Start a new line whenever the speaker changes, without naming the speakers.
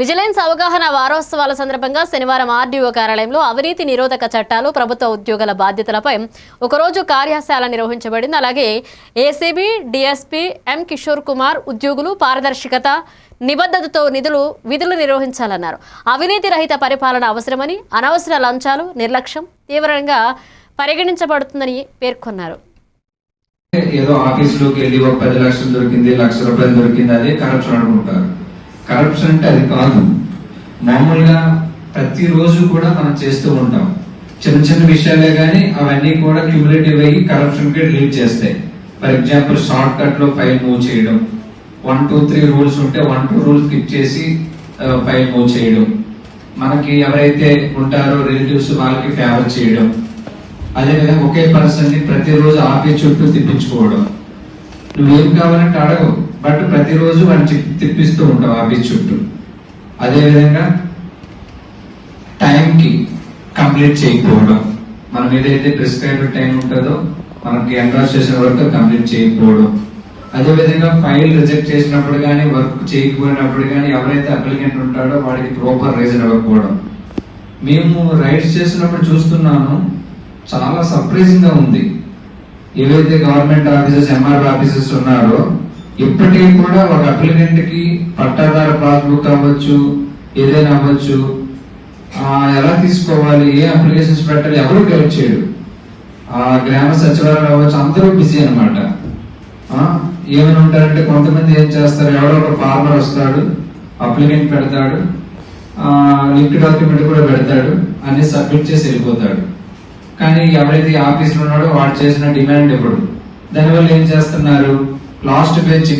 Vigilance అవగాహన వారోత్సవాల సందర్భంగా శనివారం ఆర్డీఓ కార్యాలయంలో అవినీతి నిరోధక చట్టాలు ప్రభుత్వ ఉద్యోగుల బాధ్యతలపై ఒకరోజు కార్యశాల నిర్వహించబడింది. అలాగే ACB DSP M Kishore Kumar ఉద్యోగులు పారదర్శకత నిబద్ధతతో నిధులు విధులు నిర్వహించాలన్నారు. అవినీతి రహిత పరిపాలన అవసరమని అనవసర లంచాలు నిర్లక్ష్యం తీవ్రంగా పరిగణించబడుతుందని పేర్కొన్నారు.
ఏదో ఆఫీసులోకి వెళ్ళి ఒక పది లక్షలు దొరికింది లక్ష రూపాయలు దొరికింది అదే కరప్షన్ అనుకుంటారు. కరప్షన్ అంటే అది కాదు. మామూలుగా ప్రతిరోజు కూడా మనం చేస్తూ ఉంటాం. చిన్న చిన్న విషయాలే కానీ అవన్నీ కూడా క్యూములేటివ్ అయ్యి కరప్షన్కి లీడ్ చేస్తాయి. ఫర్ ఎగ్జాంపుల్ షార్ట్ కట్లో ఫైల్ మూవ్ చేయడం. వన్ టూ త్రీ రూల్స్ ఉంటే వన్ టూ రూల్స్ స్కిప్ చేసి ఫైల్ మూవ్ చేయడం. మనకి ఎవరైతే ఉంటారో రిలేటివ్స్ వాళ్ళకి ఫేవర్ చేయడం. అదేవిధంగా ఒకే పర్సన్ని ప్రతిరోజు ఆఫీస్ చుట్టూ తిప్పించుకోవడం. నువ్వేం కావాలంటే అడగవు. బట్ ప్రతిరోజు వాడిని తి- తిప్పిస్తూ ఉంటావు ఆఫీస్ చుట్టూ. అదేవిధంగా టైంకి కంప్లీట్ చేయకపోవడం. మనం ఏదైతే ప్రిస్క్రైబ్డ్ టైం ఉంటుందో మనకి ఎండార్స్ చేసిన వరకు కంప్లీట్ చేయకపోవడం. అదేవిధంగా ఫైల్ రిజెక్ట్ చేసినప్పుడు కానీ వర్క్ చేయకపోయినప్పుడు కానీ ఎవరైతే అప్లికెంట్ ఉంటాడో వాడికి ప్రాపర్ రీజన్ ఇవ్వకపోవడం మేము రైడ్స్ చేసినప్పుడు చూస్తున్నాను చాలా సర్ప్రైజింగ్గా ఉంది. ఏవైతే గవర్నమెంట్ ఆఫీసెస్ ఎంఆర్ ఆఫీసెస్ ఉన్నారో ఇప్పటికీ కూడా ఒక అప్లికెంట్కి పట్టాదార పాస్బుక్ అవ్వచ్చు ఏదైనా అవ్వచ్చు ఎలా తీసుకోవాలి ఏ అప్లికేషన్స్ పెట్టాలి ఎవరు గైడ్ చేయరు. ఆ గ్రామ సచివాలయం అవ్వచ్చు అందరూ బిజీ అనమాట ఏమైనా ఉంటారంటే కొంతమంది ఏం చేస్తారు ఎవరో ఒక ఫార్మర్ వస్తాడు అప్లికెంట్ పెడతాడు లింక్ డాక్యుమెంట్ కూడా పెడతాడు అన్ని సబ్మిట్ చేసి వెళ్ళిపోతాడు. కానీ ఎవరైతే ఆఫీస్లో ఉన్నాడో వాడు చేసిన డిమాండ్ ఇప్పుడు దానివల్ల ఏం చేస్తున్నారు? Last page